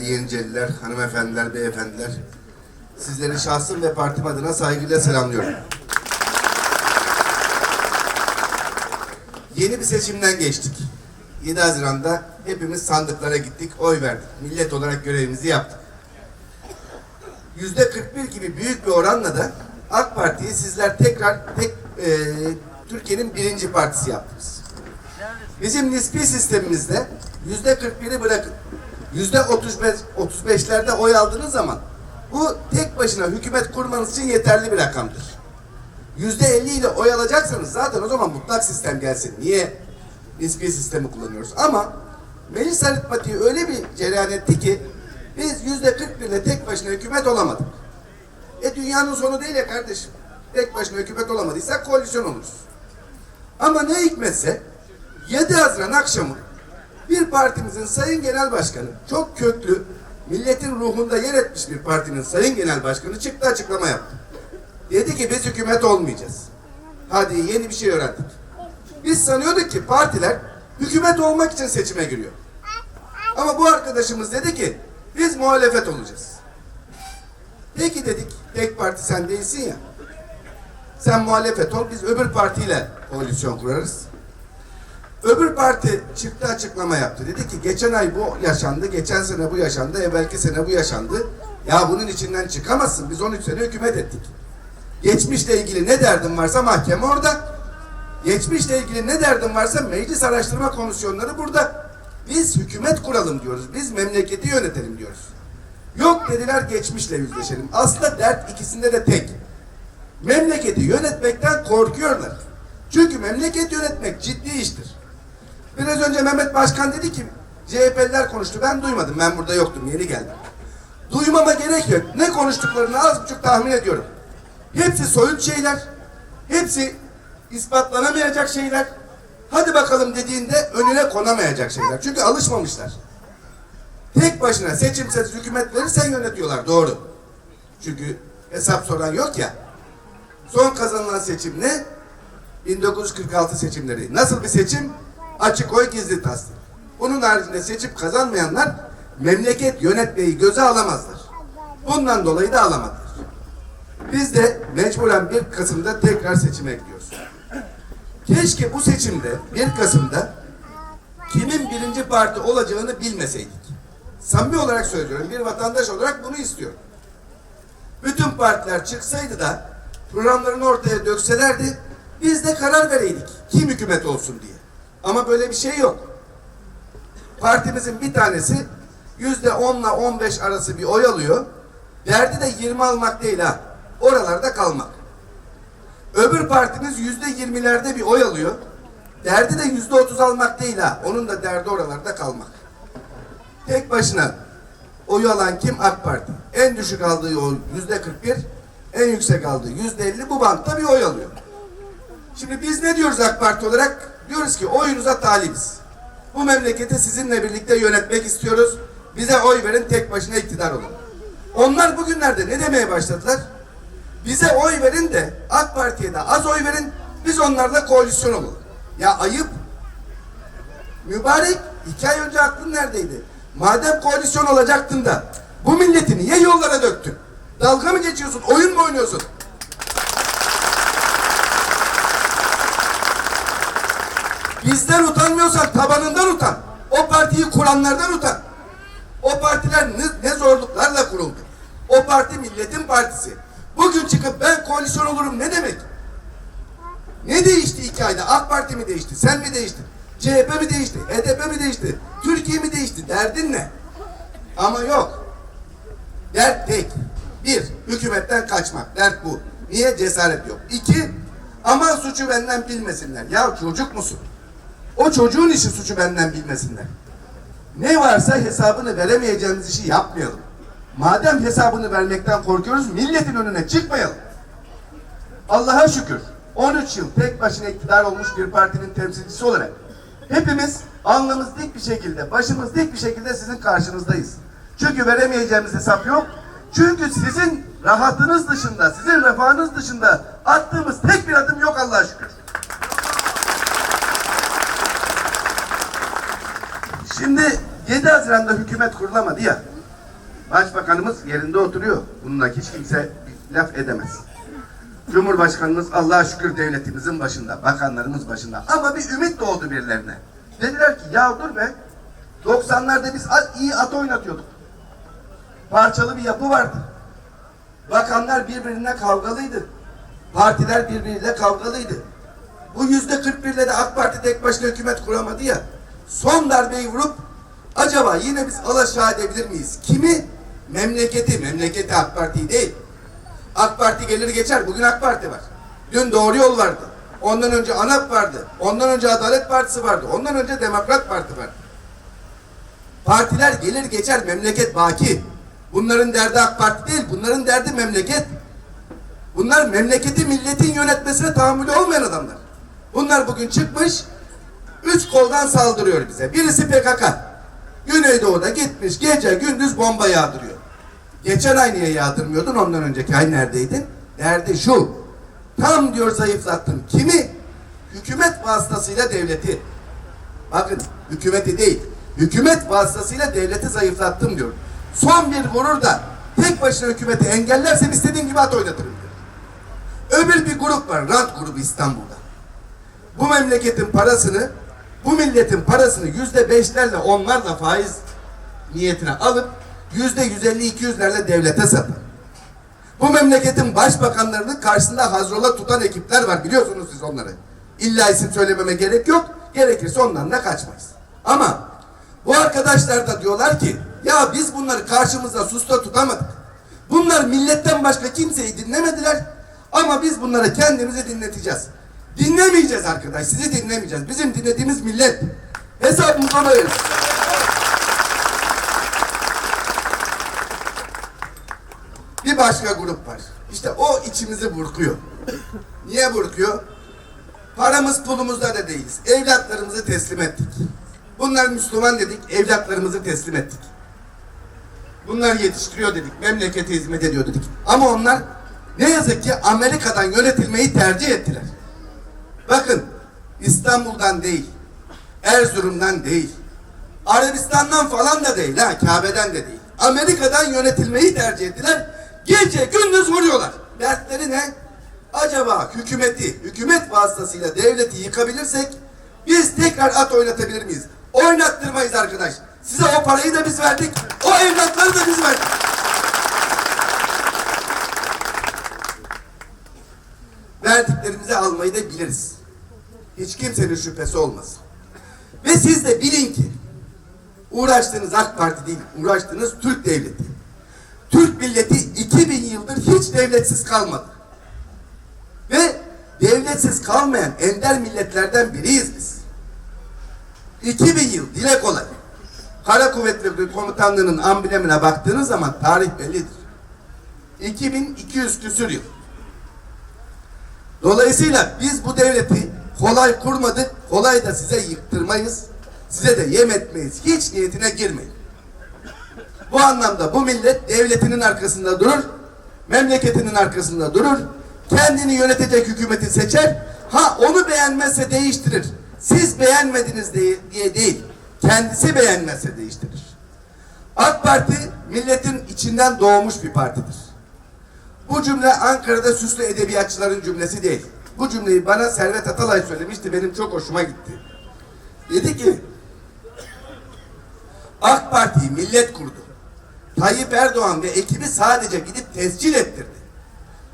Değerli Yeniceliler, hanımefendiler, beyefendiler. Sizleri şahsım ve partim adına saygıyla selamlıyorum. Yeni bir seçimden geçtik. 7 Haziran'da hepimiz sandıklara gittik, oy verdik. Millet olarak görevimizi yaptık. Yüzde 41 gibi büyük bir oranla da AK Parti'yi sizler tekrar tek e, Türkiye'nin birinci partisi yaptınız. Bizim nispi sistemimizde yüzde 41'i bırakın. Yüzde 35 35'lerde oy aldığınız zaman bu tek başına hükümet kurmanız için yeterli bir rakamdır. Yüzde 50 ile oy alacaksanız zaten o zaman mutlak sistem gelsin. Niye nispi sistemi kullanıyoruz? Ama meclis aritmatiği öyle bir cereyan etti ki biz yüzde 41 ile tek başına hükümet olamadık. E dünyanın sonu değil ya kardeşim. Tek başına hükümet olamadıysak koalisyon oluruz. Ama ne hikmetse 7 Haziran akşamı bir partimizin sayın genel başkanı çok köklü milletin ruhunda yer etmiş bir partinin sayın genel başkanı çıktı açıklama yaptı. Dedi ki biz hükümet olmayacağız. Hadi yeni bir şey öğrendik. Biz sanıyorduk ki partiler hükümet olmak için seçime giriyor. Ama bu arkadaşımız dedi ki biz muhalefet olacağız. Peki dedik tek parti sen değilsin ya. Sen muhalefet ol biz öbür partiyle koalisyon kurarız. Öbür parti çıktı açıklama yaptı. Dedi ki geçen ay bu yaşandı, geçen sene bu yaşandı, evvelki sene bu yaşandı. Ya bunun içinden çıkamazsın. Biz 13 sene hükümet ettik. Geçmişle ilgili ne derdin varsa mahkeme orada. Geçmişle ilgili ne derdin varsa meclis araştırma komisyonları burada. Biz hükümet kuralım diyoruz. Biz memleketi yönetelim diyoruz. Yok dediler geçmişle yüzleşelim. Aslında dert ikisinde de tek. Memleketi yönetmekten korkuyorlar. Çünkü memleket yönetmek ciddi iştir. Biraz önce Mehmet Başkan dedi ki CHP'liler konuştu. Ben duymadım. Ben burada yoktum. Yeni geldim. Duymama gerek yok. Ne konuştuklarını az buçuk tahmin ediyorum. Hepsi soyut şeyler. Hepsi ispatlanamayacak şeyler. Hadi bakalım dediğinde önüne konamayacak şeyler. Çünkü alışmamışlar. Tek başına seçimsiz hükümet verirsen yönetiyorlar. Doğru. Çünkü hesap soran yok ya. Son kazanılan seçim ne? 1946 seçimleri. Nasıl bir seçim? Açık oy gizli tasdik. Bunun haricinde seçip kazanmayanlar memleket yönetmeyi göze alamazlar. Bundan dolayı da alamadılar. Biz de mecburen 1 Kasım'da tekrar seçime gidiyoruz. Keşke bu seçimde 1 Kasım'da kimin birinci parti olacağını bilmeseydik. Samimi olarak söylüyorum. Bir vatandaş olarak bunu istiyorum. Bütün partiler çıksaydı da programlarını ortaya dökselerdi biz de karar vereydik. Kim hükümet olsun diye. Ama böyle bir şey yok. Partimizin bir tanesi yüzde onla on beş arası bir oy alıyor. Derdi de 20 almak değil ha. Oralarda kalmak. Öbür partimiz yüzde yirmilerde bir oy alıyor. Derdi de yüzde otuz almak değil ha. Onun da derdi oralarda kalmak. Tek başına oyu alan kim? AK Parti. En düşük aldığı oy yüzde 41, en yüksek aldığı yüzde 50 bu bantta bir oy alıyor. Şimdi biz ne diyoruz AK Parti olarak? Diyoruz ki oyunuza talibiz. Bu memleketi sizinle birlikte yönetmek istiyoruz. Bize oy verin tek başına iktidar olun. Onlar bugünlerde ne demeye başladılar? Bize oy verin de AK Parti'ye de az oy verin. Biz onlarla koalisyon olalım. Ya ayıp. Mübarek iki ay önce aklın neredeydi? Madem koalisyon olacaktın da bu milleti niye yollara döktün? Dalga mı geçiyorsun? Oyun mu oynuyorsun? Bizden utanmıyorsan tabanından utan. O partiyi kuranlardan utan. O partiler ne, ne zorluklarla kuruldu. O parti milletin partisi. Bugün çıkıp ben koalisyon olurum ne demek? Ne değişti iki ayda? AK Parti mi değişti? Sen mi değiştin? CHP mi değişti? HDP mi değişti? Türkiye mi değişti? Derdin ne? Ama yok. Dert tek. Bir, hükümetten kaçmak. Dert bu. Niye? Cesaret yok. İki, aman suçu benden bilmesinler. Ya çocuk musun? O çocuğun işi suçu benden bilmesinler. Ne varsa hesabını veremeyeceğimiz işi yapmayalım. Madem hesabını vermekten korkuyoruz, milletin önüne çıkmayalım. Allah'a şükür 13 yıl tek başına iktidar olmuş bir partinin temsilcisi olarak hepimiz alnımız dik bir şekilde, başımız dik bir şekilde sizin karşınızdayız. Çünkü veremeyeceğimiz hesap yok. Çünkü sizin rahatınız dışında, sizin refahınız dışında attığımız tek bir adım yok Allah'a şükür. Şimdi 7 Haziran'da hükümet kurulamadı ya. Başbakanımız yerinde oturuyor. Bununla hiç kimse laf edemez. Cumhurbaşkanımız Allah'a şükür devletimizin başında, bakanlarımız başında. Ama bir ümit doğdu birilerine. Dediler ki ya dur be. 90'larda biz iyi at oynatıyorduk. Parçalı bir yapı vardı. Bakanlar birbirine kavgalıydı. Partiler birbiriyle kavgalıydı. Bu yüzde 41'le de AK Parti tek başına hükümet kuramadı ya. Son darbeyi vurup acaba yine biz alaşağı edebilir miyiz? Kimi? Memleketi. Memleketi AK Parti değil. AK Parti gelir geçer. Bugün AK Parti var. Dün Doğru Yol vardı. Ondan önce ANAP vardı. Ondan önce Adalet Partisi vardı. Ondan önce Demokrat Parti vardı. Partiler gelir geçer. Memleket baki. Bunların derdi AK Parti değil. Bunların derdi memleket. Bunlar memleketi milletin yönetmesine tahammülü olmayan adamlar. Bunlar bugün çıkmış üç koldan saldırıyor bize. Birisi PKK. Güneydoğu'da gitmiş gece gündüz bomba yağdırıyor. Geçen ay niye yağdırmıyordun? Ondan önceki ay neredeydin? Derdi şu. Tam diyor zayıflattım. Kimi? Hükümet vasıtasıyla devleti. Bakın hükümeti değil. Hükümet vasıtasıyla devleti zayıflattım diyor. Son bir gurur da tek başına hükümeti engellersem istediğim gibi at oynatırım diyor. Öbür bir grup var. Rant grubu İstanbul'da. Bu memleketin parasını, bu milletin parasını yüzde beşlerle onlarla faiz niyetine alıp yüzde yüz elli iki yüzlerle devlete satan. Bu memleketin başbakanlarının karşısında hazrola tutan ekipler var biliyorsunuz siz onları. İlla isim söylememe gerek yok. Gerekirse ondan da kaçmayız. Ama bu arkadaşlar da diyorlar ki ya biz bunları karşımızda susta tutamadık. Bunlar milletten başka kimseyi dinlemediler. Ama biz bunları kendimizi dinleteceğiz. Dinlemeyeceğiz arkadaş. Sizi dinlemeyeceğiz. Bizim dinlediğimiz millet. Hesabımızı ona. Bir başka grup var. İşte o içimizi burkuyor. Niye burkuyor? Paramız pulumuzda da değiliz. Evlatlarımızı teslim ettik. Bunlar Müslüman dedik, evlatlarımızı teslim ettik. Bunlar yetiştiriyor dedik, memlekete hizmet ediyor dedik. Ama onlar ne yazık ki Amerika'dan yönetilmeyi tercih ettiler. Bakın İstanbul'dan değil, Erzurum'dan değil, Arabistan'dan falan da değil ha, Kabe'den de değil. Amerika'dan yönetilmeyi tercih ettiler. Gece gündüz vuruyorlar. Dertleri ne? Acaba hükümeti, hükümet vasıtasıyla devleti yıkabilirsek biz tekrar at oynatabilir miyiz? Oynattırmayız arkadaş. Size o parayı da biz verdik. O evlatları da biz verdik. Verdiklerimizi almayı da biliriz. Hiç kimsenin şüphesi olmasın. Ve siz de bilin ki uğraştığınız AK Parti değil, uğraştığınız Türk devleti. Türk milleti 2000 yıldır hiç devletsiz kalmadı. Ve devletsiz kalmayan ender milletlerden biriyiz biz. 2000 yıl dile kolay. Kara Kuvvetleri Komutanlığı'nın amblemine baktığınız zaman tarih bellidir. 2200 küsür yıl. Dolayısıyla biz bu devleti kolay kurmadık, kolay da size yıktırmayız, size de yem etmeyiz. Hiç niyetine girmeyin. Bu anlamda bu millet devletinin arkasında durur, memleketinin arkasında durur, kendini yönetecek hükümeti seçer, ha onu beğenmezse değiştirir. Siz beğenmediniz diye, değil, kendisi beğenmezse değiştirir. AK Parti milletin içinden doğmuş bir partidir. Bu cümle Ankara'da süslü edebiyatçıların cümlesi değil. Bu cümleyi bana Servet Atalay söylemişti. Benim çok hoşuma gitti. Dedi ki AK Parti'yi millet kurdu. Tayyip Erdoğan ve ekibi sadece gidip tescil ettirdi.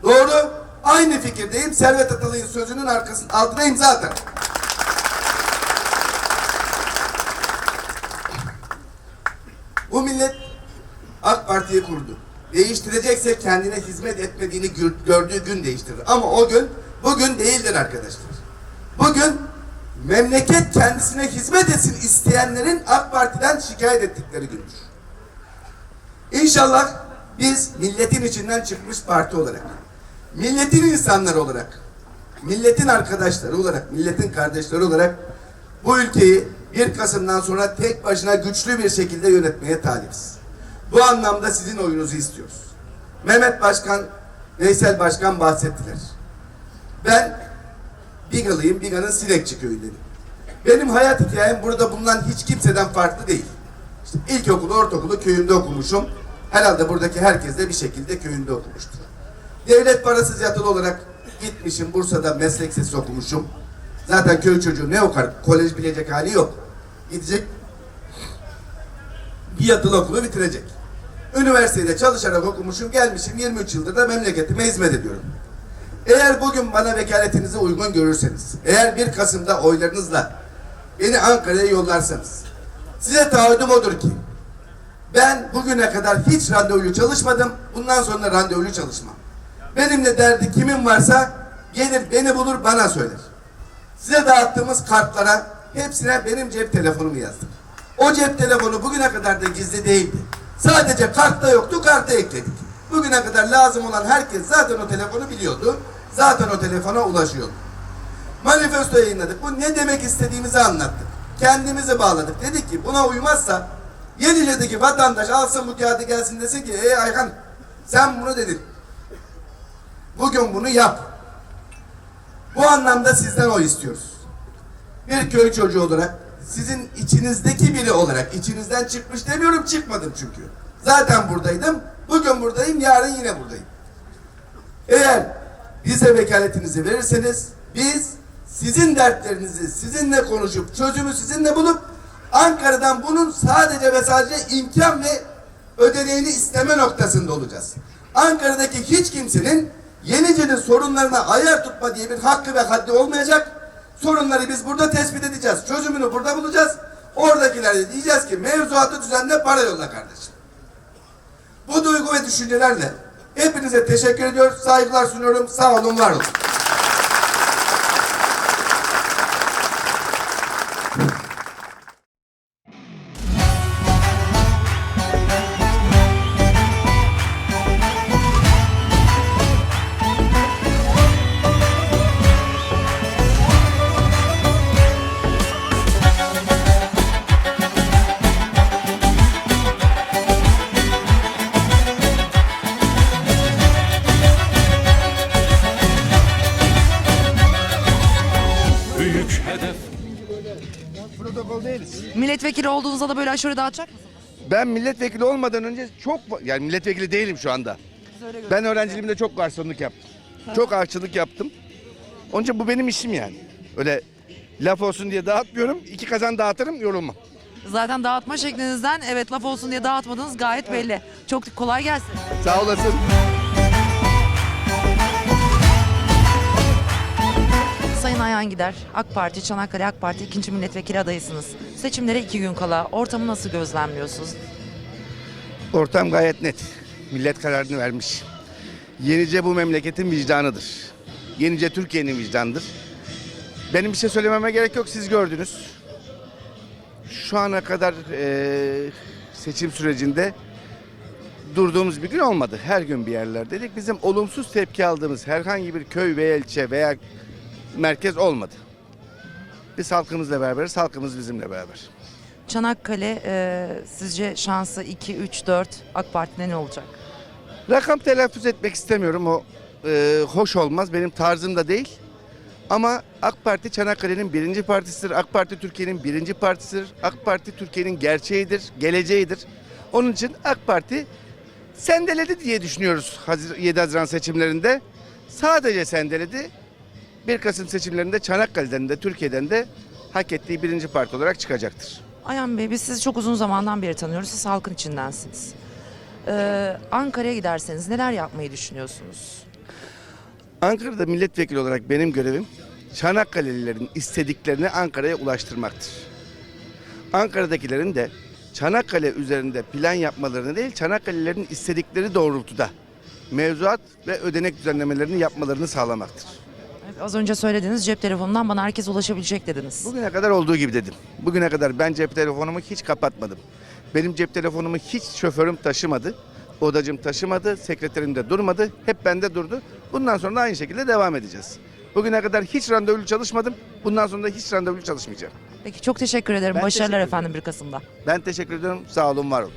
Doğru. Aynı fikirdeyim. Servet Atalay'ın sözünün arkasının altına imza atarım. Bu millet AK Parti'yi kurdu. Değiştirecekse kendine hizmet etmediğini gör- gördüğü gün değiştirir. Ama o gün bugün değildir arkadaşlar. Bugün memleket kendisine hizmet etsin isteyenlerin AK Parti'den şikayet ettikleri gündür. İnşallah biz milletin içinden çıkmış parti olarak, milletin insanları olarak, milletin arkadaşları olarak, milletin kardeşleri olarak bu ülkeyi 1 Kasım'dan sonra tek başına güçlü bir şekilde yönetmeye talibiz. Bu anlamda sizin oyunuzu istiyoruz. Mehmet Başkan, Veysel Başkan bahsettiler. Ben Bigalıyım, Biga'nın Sinekçi köyündenim. Benim hayat hikayem burada bulunan hiç kimseden farklı değil. İşte ilkokulu, ortaokulu köyümde okumuşum. Herhalde buradaki herkes de bir şekilde köyünde okumuştur. Devlet parasız yatılı olarak gitmişim Bursa'da meslek sesi okumuşum. Zaten köy çocuğu ne okar? Kolej bilecek hali yok. Gidecek bir yatılı okulu bitirecek. Üniversitede çalışarak okumuşum, gelmişim 23 yıldır da memleketime hizmet ediyorum. Eğer bugün bana vekaletinizi uygun görürseniz, eğer 1 Kasım'da oylarınızla beni Ankara'ya yollarsanız, size taahhüdüm odur ki, ben bugüne kadar hiç randevulu çalışmadım, bundan sonra randevulu çalışmam. Benimle derdi kimin varsa gelir beni bulur bana söyler. Size dağıttığımız kartlara hepsine benim cep telefonumu yazdım. O cep telefonu bugüne kadar da gizli değildi. Sadece kartta yoktu, karta ekledik. Bugüne kadar lazım olan herkes zaten o telefonu biliyordu. Zaten o telefona ulaşıyordu. Manifesto yayınladık. Bu ne demek istediğimizi anlattık. Kendimizi bağladık. Dedik ki buna uymazsa Yenice'deki vatandaş alsın bu kağıdı gelsin desin ki ey Ayhan sen bunu dedin. Bugün bunu yap. Bu anlamda sizden oy istiyoruz. Bir köy çocuğu olarak sizin içinizdeki biri olarak içinizden çıkmış demiyorum çıkmadım çünkü. Zaten buradaydım. Bugün buradayım, yarın yine buradayım. Eğer bize vekaletinizi verirseniz biz sizin dertlerinizi sizinle konuşup çözümü sizinle bulup Ankara'dan bunun sadece ve sadece imkan ve ödeneğini isteme noktasında olacağız. Ankara'daki hiç kimsenin Yenice'nin sorunlarına ayar tutma diye bir hakkı ve haddi olmayacak. Sorunları biz burada tespit edeceğiz. Çözümünü burada bulacağız. Oradakilere diyeceğiz ki mevzuatı düzenle para yolla kardeşim. Bu duygu ve düşüncelerle hepinize teşekkür ediyor, saygılar sunuyorum. Sağ olun, var olun. Aşure dağıtacak mısınız? Ben milletvekili olmadan önce çok yani milletvekili değilim şu anda. Ben öğrenciliğimde çok garsonluk yaptım. Çok aşçılık yaptım. Onun için bu benim işim yani. Öyle laf olsun diye dağıtmıyorum. İki kazan dağıtırım yorulmam. Zaten dağıtma şeklinizden evet laf olsun diye dağıtmadığınız gayet belli. Çok kolay gelsin. Sağ olasın. Sayın Ayhan Gider, AK Parti, Çanakkale AK Parti ikinci milletvekili adayısınız. Seçimlere iki gün kala ortamı nasıl gözlemliyorsunuz? Ortam gayet net. Millet kararını vermiş. Yenice bu memleketin vicdanıdır. Yenice Türkiye'nin vicdanıdır. Benim bir şey söylememe gerek yok. Siz gördünüz. Şu ana kadar eee, seçim sürecinde durduğumuz bir gün olmadı. Her gün bir yerlerdeydik. Bizim olumsuz tepki aldığımız herhangi bir köy veya ilçe veya merkez olmadı. Biz halkımızla beraberiz, halkımız bizimle beraber. Çanakkale e, sizce şansı 2, 3, 4 AK Parti'de ne olacak? Rakam telaffuz etmek istemiyorum. O e, hoş olmaz. Benim tarzım da değil. Ama AK Parti Çanakkale'nin birinci partisidir. AK Parti Türkiye'nin birinci partisidir. AK Parti Türkiye'nin gerçeğidir, geleceğidir. Onun için AK Parti sendeledi diye düşünüyoruz Hazir- 7 Haziran seçimlerinde. Sadece sendeledi. 1 Kasım seçimlerinde Çanakkale'den de Türkiye'den de hak ettiği birinci parti olarak çıkacaktır. Ayhan Bey biz sizi çok uzun zamandan beri tanıyoruz. Siz halkın içindensiniz. Ee, Ankara'ya giderseniz neler yapmayı düşünüyorsunuz? Ankara'da milletvekili olarak benim görevim Çanakkale'lilerin istediklerini Ankara'ya ulaştırmaktır. Ankara'dakilerin de Çanakkale üzerinde plan yapmalarını değil, Çanakkale'lilerin istedikleri doğrultuda mevzuat ve ödenek düzenlemelerini yapmalarını sağlamaktır. Az önce söylediğiniz cep telefonundan bana herkes ulaşabilecek dediniz. Bugüne kadar olduğu gibi dedim. Bugüne kadar ben cep telefonumu hiç kapatmadım. Benim cep telefonumu hiç şoförüm taşımadı. Odacım taşımadı, sekreterim de durmadı. Hep bende durdu. Bundan sonra da aynı şekilde devam edeceğiz. Bugüne kadar hiç randevulu çalışmadım. Bundan sonra da hiç randevulu çalışmayacağım. Peki çok teşekkür ederim. Ben Başarılar teşekkür efendim 1 Kasım'da. Ben teşekkür ediyorum. Sağ olun, var olun.